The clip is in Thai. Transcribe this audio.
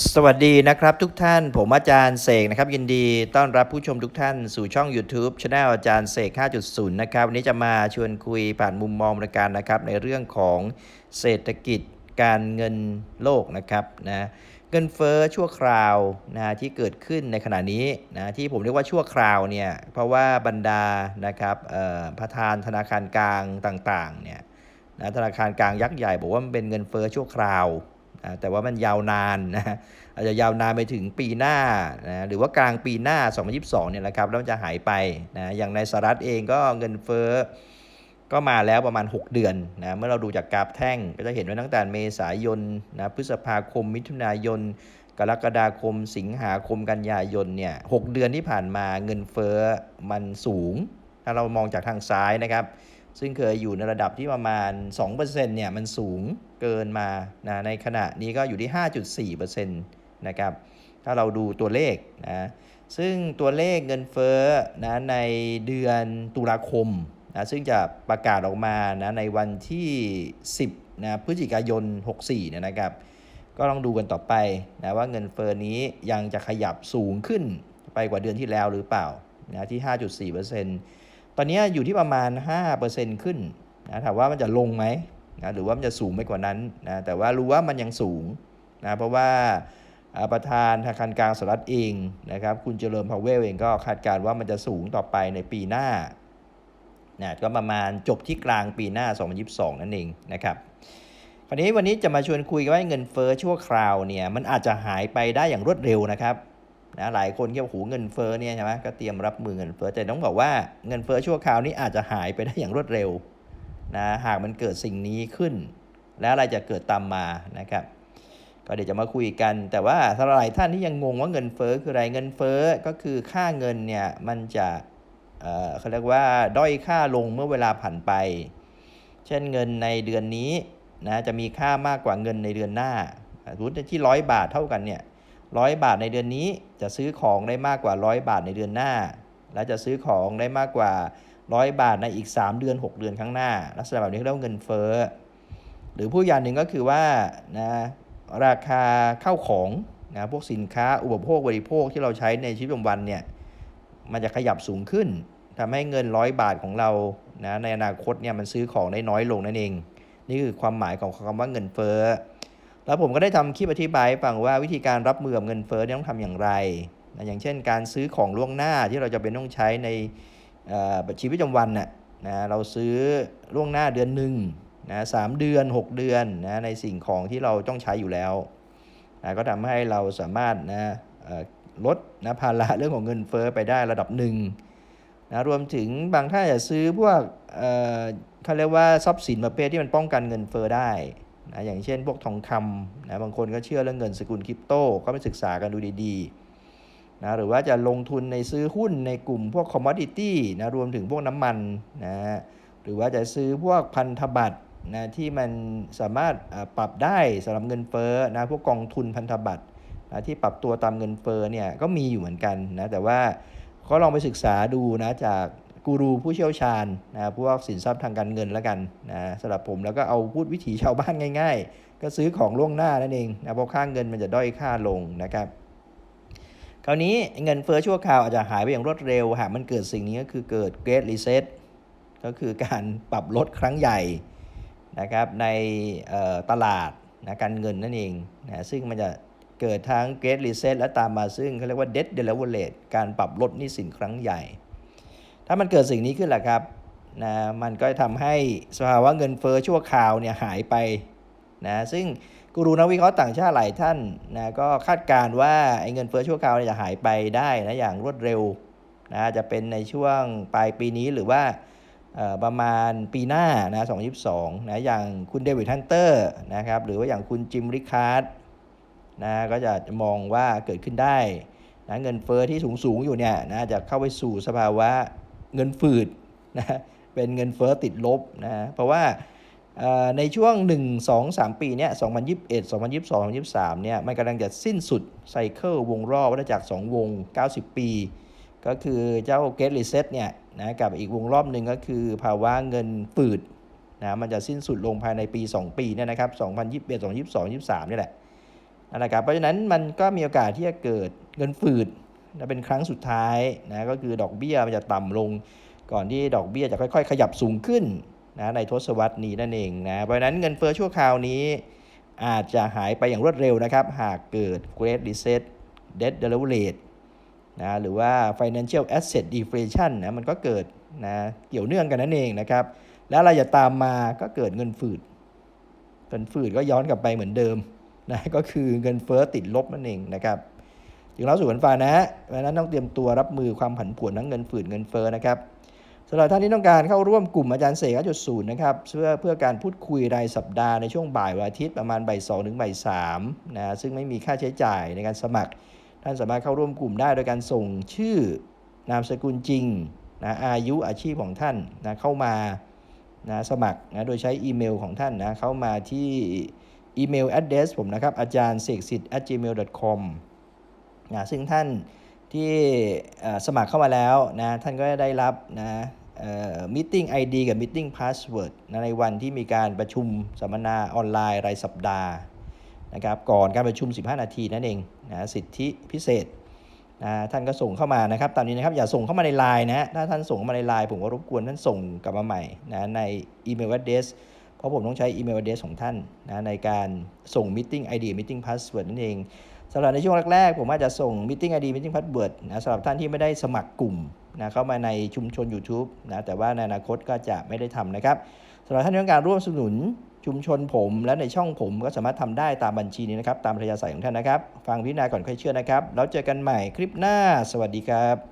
สวัสดีนะครับทุกท่านผมอาจารย์เสกนะครับยินดีต้อนรับผู้ชมทุกท่านสู่ช่อง YouTube c h anel อาจารย์เสก 5.0 นะครับ วันนี้จะมาชวนคุยผ่านมุมมองรายการนะครับ ในเรื่องของเศรษฐกิจการเงินโลกนะครับนะเงินเฟ้อชั่วคราวนะที่เกิดขึ้นในขณะนี้นะที่ผมเรียกว่าชั่วคราวเนี่ยเพราะว่าบรรดานะครับเอ่อประธานธนาคารกลางต่างๆเนี่ยนะธนาคารกลางยักษ์ใหญ่บอกว่ามันเป็นเงินเฟ้อชั่วคราว อ่าแต่ว่ามันยาวนานนะอาจจะยาวนานไปถึงปีหน้านะหรือว่ากลางปีหน้า 2022เนี่ยแหละครับแล้วมันจะหายไปนะอย่างในสหรัฐเองก็เงินเฟ้อก็มาแล้วประมาณ 6 เดือนนะเมื่อเราดูจากกราฟแท่ง ก็จะเห็นว่าตั้งแต่เมษายนนะพฤษภาคม มิถุนายน กรกฎาคม สิงหาคมกันยายนเนี่ยหเดือนที่ผ่านมาเงินเฟ้อมันสูง ถ้าเรามองจากทางซ้ายนะครับ ซึ่งเคยอยู่ในระดับที่ประมาณ 2%เนี่ยมันสูงเกินมานะในขณะนี้ก็อยู่ที่ 5.4%นะครับถ้าเราดูตัวเลขนะซึ่งตัวเลขเงินเฟ้อนะในเดือนตุลาคมนะซึ่งจะประกาศออกมานะในวันที่ 10นะพฤศจิกายน 64เนี่ยนะครับ ก็ลองดูกันต่อไปนะว่าเงินเฟ้อนี้ยังจะขยับสูงขึ้นไปกว่าเดือนที่แล้วหรือเปล่านะที่ 5.4% ตอนนี้อยู่ที่ประมาณ 5%ขึ้นนะถามว่ามันจะลงไหมนะหรือว่ามันจะสูงไปกว่านั้นนะแต่ว่ารู้ว่ามันยังสูงนะเพราะว่าประธานธนาคารกลางสหรัฐเองนะครับคุณเจริญพาวเวลเองก็คาดการณ์ว่ามันจะสูงต่อไปในปีหน้านะก็ประมาณจบที่กลางปีหน้า 2022 นั่นเองนะครับคราวนี้วันนี้จะมาชวนคุยกันว่าเงินเฟ้อชั่วคราวเนี่ยมันอาจจะหายไปได้อย่างรวดเร็วนะครับ นะหลายคนก็หูเงินเฟ้อเนี่ยใช่ไหมก็เตรียมรับมือเงินเฟ้อแต่ต้องบอกว่าเงินเฟ้อชั่วคราวนี้อาจจะหายไปได้อย่างรวดเร็วนะหากมันเกิดสิ่งนี้ขึ้น แล้วอะไรจะเกิดตามมานะครับก็เดี๋ยวจะมาคุยกัน แต่ว่าสำหรับหลายท่านที่ยังงงว่าเงินเฟ้อคืออะไรเงินเฟ้อก็คือค่าเงินเนี่ยมันจะเอ่อเขาเรียกว่าด้อยค่าลงเมื่อเวลาผ่านไป เช่นเงินในเดือนนี้นะจะมีค่ามากกว่าเงินในเดือนหน้าสมมติที่ร้อยบาทเท่ากันเนี่ย ร้อยบาทในเดือนนี้ จะซื้อของได้มากกว่าร้อยบาทในเดือนหน้า และจะซื้อของได้มากกว่าร้อยบาทในอีก 3 เดือน 6 เดือนข้างหน้า ลักษณะแบบนี้เรียกว่าเงินเฟ้อหรือผู้อย่างหนึ่งก็คือว่านะราคาเข้าของนะพวกสินค้าอุปโภคบริโภคที่เราใช้ในชีวิตประจำวันเนี่ยมันจะขยับสูงขึ้นทำให้เงินร้อยบาทของเรานะในอนาคตเนี่ยมันซื้อของได้น้อยลงนั่นเอง นี่คือความหมายของคำว่าเงินเฟ้อ แล้วผมก็ได้ทำคลิปอธิบายฟังว่าวิธีการรับมือกับเงินเฟ้อเนี่ยต้องทำอย่างไรนะอย่างเช่น การซื้อของล่วงหน้าที่เราจะเป็นต้องใช้ในชีวิตประจำวันน่ะนะเราซื้อล่วงหน้าเดือนหนึ่งนะสามเดือน 6 เดือนนะในสิ่งของที่เราต้องใช้อยู่แล้วนะก็ทำให้เราสามารถนะลดนะภาระเรื่องของเงินเฟ้อไปได้ระดับหนึ่งนะรวมถึงบางท่านจะซื้อพวกเอ่อเขาเรียกว่าทรัพย์สินประเภทที่มันป้องกันเงินเฟ้อได้ นะอย่างเช่นพวกทองคำนะบางคนก็เชื่อเรื่องเงินสกุลคริปโต ก็ไปศึกษากันดูดีๆนะหรือว่าจะลงทุนในซื้อหุ้นในกลุ่มพวกคอมมอดิตี้นะรวมถึงพวกน้ำมันนะหรือว่าจะซื้อพวกพันธบัตรนะที่มันสามารถอ่าปรับได้สำหรับเงินเฟ้อนะพวกกองทุนพันธบัตรนะที่ปรับตัวตามเงินเฟ้อเนี่ยก็มีอยู่เหมือนกันนะแต่ว่าก็ลองไปศึกษาดูนะจาก กูรูผู้เชี่ยวชาญนะพวกสินทรัพย์ทางการเงินแล้วกันนะสำหรับผมแล้วก็เอาพูดวิถีชาวบ้านง่าย ๆ ก็ซื้อของล่วงหน้านั่นเองนะเพราะค่าเงินมันจะด้อยค่าลงนะครับคราวนี้เงินเฟ้อชั่วคราวอาจจะหายไปอย่างรวดเร็วหากมันเกิดสิ่งนี้ก็คือเกิด Great Reset ก็คือการปรับลดครั้งใหญ่นะครับในตลาดนะการเงินนั่นเองนะซึ่งมันจะเกิดทั้ง Great Reset และตามมาซึ่งเขาเรียกว่า Debt Deleverage การปรับลดหนี้สินครั้งใหญ่ ถ้ามันเกิดสิ่งนี้ขึ้นแหละครับนะมันก็จะทำให้สภาวะเงินเฟ้อชั่วคราวเนี่ยหายไปนะซึ่งกูรูนักวิเคราะห์ต่างชาติหลายท่านนะก็คาดการณ์ว่าไอ้เงินเฟ้อชั่วคราวเนี่ยจะหายไปได้นะอย่างรวดเร็วนะจะเป็นในช่วงปลายปีนี้หรือว่าเอ่อประมาณปีหน้านะ2022นะอย่างคุณเดวิดฮันเตอร์นะครับหรือว่าอย่างคุณจิมริคาร์ดนะก็จะมองว่าเกิดขึ้นได้นะเงินเฟ้อที่สูงสูงๆอยู่เนี่ยนะจะเข้าไปสู่สภาวะ เงินฝืดนะเป็นเงินเฟ้อติดลบนะเพราะว่าเอ่อในช่วง 1 2 3 ปีเนี้ย2021 2022 2023เนี่ยมันกำลังจะสิ้นสุดไซเคิลวงรอบวัฏจักร2วง 90 ปี ก็คือเจ้า Great Reset เนี่ยนะกับอีกวงรอบหนึ่งก็คือภาวะเงินฝืดนะมันจะสิ้นสุดลงภายในปี 2 ปีเนี่ยนะครับ2021 2022 2023นี่แหละนะครับเพราะฉะนั้นมันก็มีโอกาสที่จะเกิดเงินฝืด นะเป็นครั้งสุดท้ายนะก็คือดอกเบี้ยมันจะต่ำลง ก่อนที่ดอกเบี้ยจะค่อย ๆ ขยับสูงขึ้นนะในทศวรรษนี้นั่นเองนะเพราะฉะนั้นเงินเฟ้อชั่วคราวนี้อาจจะหายไปอย่างรวดเร็วนะครับ หากเกิด Great Reset Debt Leverage นะหรือว่า Financial Asset Deflation นะมันก็เกิดนะเกี่ยวเนื่องกันนั่นเองนะครับ แล้วอะไรจะตามมาก็เกิดเงินฝืด เงินฝืดก็ย้อนกลับไปเหมือนเดิมนะก็คือเงินเฟ้อติดลบนั่นเองนะครับ จึงเราสู่กันฟ้านะเพราะฉะนั้นต้องเตรียมตัวรับมือความผันผวนทั้งเงินฝืดเงินเฟ้อนะครับสำหรับท่านที่ต้องการเข้าร่วมกลุ่มอาจารย์เสกจุดศูนย์นะครับเพื่อเพื่อการพูดคุยรายสัปดาห์ในช่วงบ่ายวันอาทิตย์ประมาณบ่ายสองถึงบ่ายสามนะซึ่งไม่มีค่าใช้จ่ายในการสมัคร ท่านสามารถเข้าร่วมกลุ่มได้โดยการส่งชื่อนามสกุลจริงนะอายุอาชีพของท่านนะเข้ามานะสมัครนะโดยใช้อีเมลของท่านนะเข้ามาที่อีเมล address ผมนะครับอาจารย์เสกสิทธิ์ at gmail com นะซึ่งท่านที่สมัครเข้ามาแล้วนะท่านก็จะได้รับนะมิ팅ไอดีกับมิ팅พาสเวิร์ดนะในวันที่มีการประชุมสัมมนาออนไลน์รายสัปดาห์นะครับก่อนการประชุม 15 นาทีนั่นเองนะสิทธิพิเศษนะท่านก็ส่งเข้ามานะครับตามนี้นะครับอย่าส่งเข้ามาในไลน์นะถ้าท่านส่งเข้ามาในไลน์ผมก็รบกวนท่านส่งกลับมาใหม่นะในอีเมล address เพราะผมต้องใช้อีเมล address ของท่านนะในการส่ง meeting ID meeting password นั่นเอง สำหรับในช่วงแรกๆ ผมอาจจะส่ง meeting ID meeting password นะสำหรับท่านที่ไม่ได้สมัครกลุ่มนะเข้ามาในชุมชน YouTube นะแต่ว่าในอนาคตก็จะไม่ได้ทำนะครับสำหรับท่านที่ต้องการร่วมสนุนชุมชนผมและในช่องผมก็สามารถทำได้ตามบัญชีนี้นะครับ ตามพยาศัยของท่านนะครับ ฟังพิจารณาก่อนค่อยเชื่อนะครับ แล้วเจอกันใหม่คลิปหน้า สวัสดีครับ